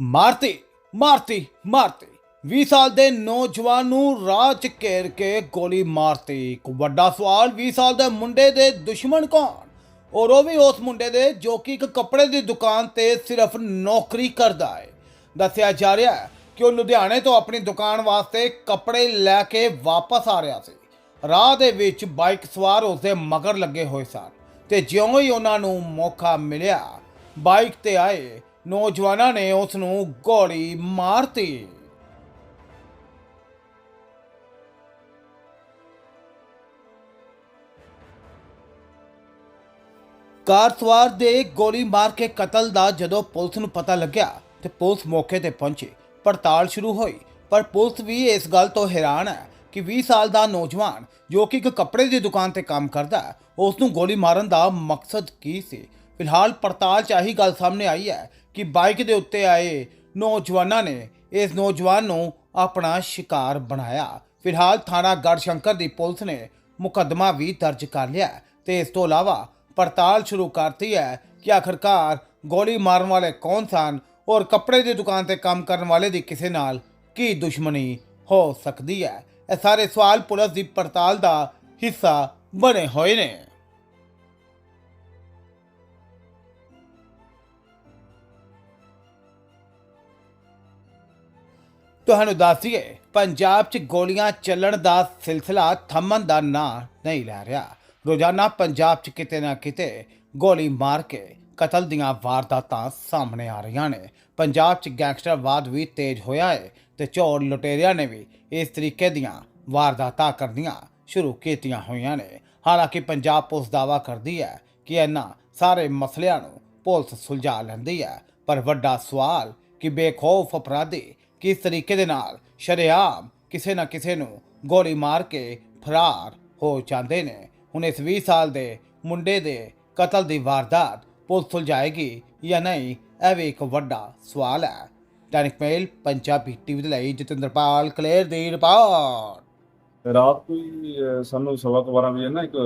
ਮਾਰਤੀ ਮਾਰਤੀ ਮਾਰਤੀ। 20 ਸਾਲ ਦੇ ਨੌਜਵਾਨ ਨੂੰ ਰਾਹ 'ਚ ਘੇਰ ਕੇ ਗੋਲੀ ਮਾਰਤੀ। ਇੱਕ ਵੱਡਾ ਸਵਾਲ 20 ਸਾਲ ਦੇ ਮੁੰਡੇ ਦੇ ਦੁਸ਼ਮਣ ਕੌਣ? ਔਰ ਉਹ ਵੀ ਉਸ ਮੁੰਡੇ ਦੇ ਜੋ ਕਿ ਇੱਕ ਕੱਪੜੇ ਦੀ ਦੁਕਾਨ ਤੇ ਸਿਰਫ ਨੌਕਰੀ ਕਰਦਾ ਹੈ। ਦੱਸਿਆ ਜਾ ਰਿਹਾ ਹੈ ਕਿ ਉਹ ਲੁਧਿਆਣੇ ਤੋਂ ਆਪਣੀ ਦੁਕਾਨ ਵਾਸਤੇ ਕੱਪੜੇ ਲੈ ਕੇ ਵਾਪਸ ਆ ਰਿਹਾ ਸੀ। ਰਾਹ ਦੇ ਵਿੱਚ ਬਾਈਕ ਸਵਾਰ ਉਸਦੇ ਮਗਰ ਲੱਗੇ ਹੋਏ ਸਨ ਤੇ ਜਿਉਂ ਹੀ ਉਹਨਾਂ ਨੂੰ ਮੌਕਾ ਮਿਲਿਆ, ਬਾਈਕ ਤੇ ਆਏ ਨੌਜਵਾਨਾਂ ਨੇ ਉਸ ਨੂੰ ਗੋਲੀ ਮਾਰਤੀ। ਕਾਰ ਸਵਾਰ ਦੇ ਗੋਲੀ ਮਾਰ ਕੇ ਕਤਲ ਦਾ ਜਦੋਂ ਪੁਲਿਸ ਨੂੰ ਪਤਾ ਲੱਗਿਆ ਤੇ ਪੁਲਿਸ ਮੌਕੇ ਤੇ ਪਹੁੰਚੀ, ਪੜਤਾਲ ਸ਼ੁਰੂ ਹੋਈ। ਪਰ ਪੁਲਿਸ ਵੀ ਇਸ ਗੱਲ ਤੋਂ ਹੈਰਾਨ ਹੈ ਕਿ 20 ਸਾਲ ਦਾ ਨੌਜਵਾਨ ਜੋ ਕਿ ਇੱਕ ਕੱਪੜੇ ਦੀ ਦੁਕਾਨ ਤੇ ਕੰਮ ਕਰਦਾ ਹੈ ਉਸ ਨੂੰ ਗੋਲੀ ਮਾਰਨ ਦਾ ਮਕਸਦ ਕੀ ਸੀ? ਫਿਲਹਾਲ ਪੜਤਾਲ 'ਚ ਆਹੀ ਗੱਲ ਸਾਹਮਣੇ ਆਈ ਹੈ ਕਿ ਬਾਈਕ ਦੇ ਉੱਤੇ ਆਏ ਨੌਜਵਾਨਾਂ ਨੇ ਇਸ ਨੌਜਵਾਨ ਨੂੰ ਆਪਣਾ ਸ਼ਿਕਾਰ ਬਣਾਇਆ। ਫਿਲਹਾਲ ਥਾਣਾ ਗੜਸ਼ੰਕਰ ਦੀ ਪੁਲਿਸ ਨੇ ਮੁਕੱਦਮਾ ਵੀ ਦਰਜ ਕਰ ਲਿਆ ਹੈ ਤੇ ਇਸ ਤੋਂ ਇਲਾਵਾ ਪੜਤਾਲ ਸ਼ੁਰੂ ਕਰਤੀ ਹੈ ਕਿ ਆਖਰਕਾਰ ਗੋਲੀ ਮਾਰਨ ਵਾਲੇ ਕੌਣ ਸਨ ਔਰ ਕੱਪੜੇ ਦੀ ਦੁਕਾਨ ਤੇ ਕੰਮ ਕਰਨ ਵਾਲੇ ਦੀ ਕਿਸੇ ਨਾਲ ਕੀ ਦੁਸ਼ਮਣੀ ਹੋ ਸਕਦੀ ਹੈ। ਇਹ ਸਾਰੇ ਸਵਾਲ ਪੁਲਿਸ ਦੀ ਪੜਤਾਲ ਦਾ ਹਿੱਸਾ ਬਣੇ ਹੋਏ ਨੇ। ਤੁਹਾਨੂੰ ਦੱਸੀਏ ਪੰਜਾਬ 'ਚ ਗੋਲੀਆਂ ਚੱਲਣ ਦਾ ਸਿਲਸਿਲਾ ਥੰਮਣ ਦਾ ਨਾਂ ਨਹੀਂ ਲੈ ਰਿਹਾ। ਰੋਜ਼ਾਨਾ ਪੰਜਾਬ 'ਚ ਕਿਤੇ ਨਾ ਕਿਤੇ ਗੋਲੀ ਮਾਰ ਕੇ ਕਤਲ ਦੀਆਂ ਵਾਰਦਾਤਾਂ ਸਾਹਮਣੇ ਆ ਰਹੀਆਂ ਨੇ। ਪੰਜਾਬ 'ਚ ਗੈਂਗਸਟਰਵਾਦ ਵੀ ਤੇਜ਼ ਹੋਇਆ ਹੈ ਤੇ ਚੋਰ ਲੁਟੇਰਿਆਂ ਨੇ ਵੀ ਇਸ ਤਰੀਕੇ ਦੀਆਂ ਵਾਰਦਾਤਾਂ ਕਰਨੀਆਂ ਸ਼ੁਰੂ ਕੀਤੀਆਂ ਹੋਈਆਂ ਨੇ। ਹਾਲਾਂਕਿ ਪੰਜਾਬ ਪੁਲਿਸ ਦਾਵਾ ਕਰਦੀ ਹੈ ਕਿ ਇਹਨਾਂ ਸਾਰੇ ਮਸਲਿਆਂ ਨੂੰ ਪੁਲਿਸ ਸੁਲਝਾ ਲੈਂਦੀ ਹੈ, ਪਰ ਵੱਡਾ ਸਵਾਲ ਕਿ ਬੇਖੌਫ ਅਪਰਾਧੀ ਕਿਸ ਤਰੀਕੇ ਦੇ ਨਾਲ ਸ਼ਰੇਆਮ ਕਿਸੇ ਨਾ ਕਿਸੇ ਨੂੰ ਗੋਲੀ ਮਾਰ ਕੇ ਫਰਾਰ ਹੋ ਜਾਂਦੇ ਨੇ। ਹੁਣ ਇਸ 20 ਸਾਲ ਦੇ ਮੁੰਡੇ ਦੇ ਕਤਲ ਦੀ ਵਾਰਦਾਤ ਪੁਲਿਸ ਸੁਲਝਾਏਗੀ ਜਾਂ ਨਹੀਂ ਇਹ ਵੀ ਇੱਕ ਵੱਡਾ ਸਵਾਲ ਹੈ। ਦੈਨਿਕ ਮੇਲ ਪੰਜਾਬੀ ਟੀਵੀ ਦੇ ਲਈ ਜਤਿੰਦਰਪਾਲ ਕਲੇਰ ਦੀ ਰਿਪੋਰਟ। ਰਾਤ ਕੋਈ ਸਾਨੂੰ ਸਵਾ ਤੋਂ ਬਾਰਾਂ ਵਜੇ ਨਾ ਇੱਕ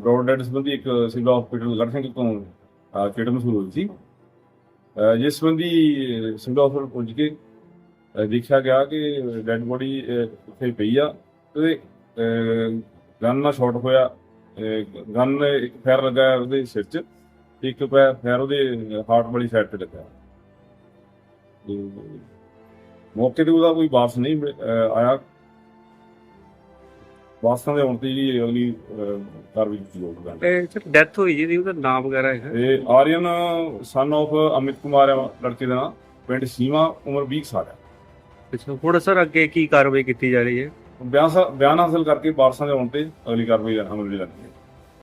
ਬ੍ਰੌਡ ਡੈਡ ਸੰਬੰਧੀ ਇੱਕ ਸਿਵਲ ਹਸਪੀਟਲ ਗੜ੍ਹਸ਼ੰਕਰ ਤੋਂ ਅਹ, ਚਿੱਠ ਹੋਈ ਸੀ। ਜਿਸ ਸੰਬੰਧੀ ਸਿਵਲ ਹਸਪੀਟਲ ਪਹੁੰਚ ਕੇ ਦੇਖਿਆ ਗਿਆ ਕਿ ਡੈਡ ਬੋਡੀ ਉੱਥੇ ਪਈ ਆ ਤੇ ਗਨ ਨਾਲ ਸ਼ਾਟ ਹੋਇਆ। ਗਨ ਇੱਕ ਫੈਰ ਲੱਗਾ ਉਹਦੇ ਸਿਰ 'ਚ ਤੇ ਇੱਕ ਪੈ- ਫੈਰ ਉਹਦੇ ਹਾਰਟ ਵਾਲੀ ਸਾਈਡ ਤੇ ਲੱਗਾ। ਤੇ ਮੌਕੇ ਤੇ ਉਹਦਾ ਕੋਈ ਵਾਰਸ ਨਹੀਂ ਆਇਆ। ਵਾਸਤਾਂ ਦੇ ਹੁਣ ਤੇ ਜਿਹੜੀ ਅਗਲੀ ਕਾਰਵਾਈ ਕੀਤੀ ਜਾਊਗੀ। ਸਰ ਡੈਥ ਹੋਈ ਜਿਹਦੀ ਉਹਦਾ ਨਾਮ ਵਗੈਰਾ ਹੈ ਇਹ ਆਰੀਅਨ ਸਨ of ਅਮਿਤ ਕੁਮਾਰ ਲੜਕੇ ਦਾ ਨਾਮ ਪਿੰਡ ਸੀਮਾ ਉਮਰ 20 ਸਾਲ ਹੈ ਅੱਛਾ, ਹੁਣ ਸਰ ਅੱਗੇ ਕੀ ਕਾਰਵਾਈ ਕੀਤੀ ਜਾ ਰਹੀ ਹੈ? ਬਿਆਨ ਬਿਆਨ ਹਾਸਲ ਕਰਕੇ ਵਾਰਸਾਂ ਦੇ ਆਉਣ ਤੇ ਅਗਲੀ ਕਾਰਵਾਈ ਅਮਲ ਵਿੱਚ ਲੈਣੀ ਹੈ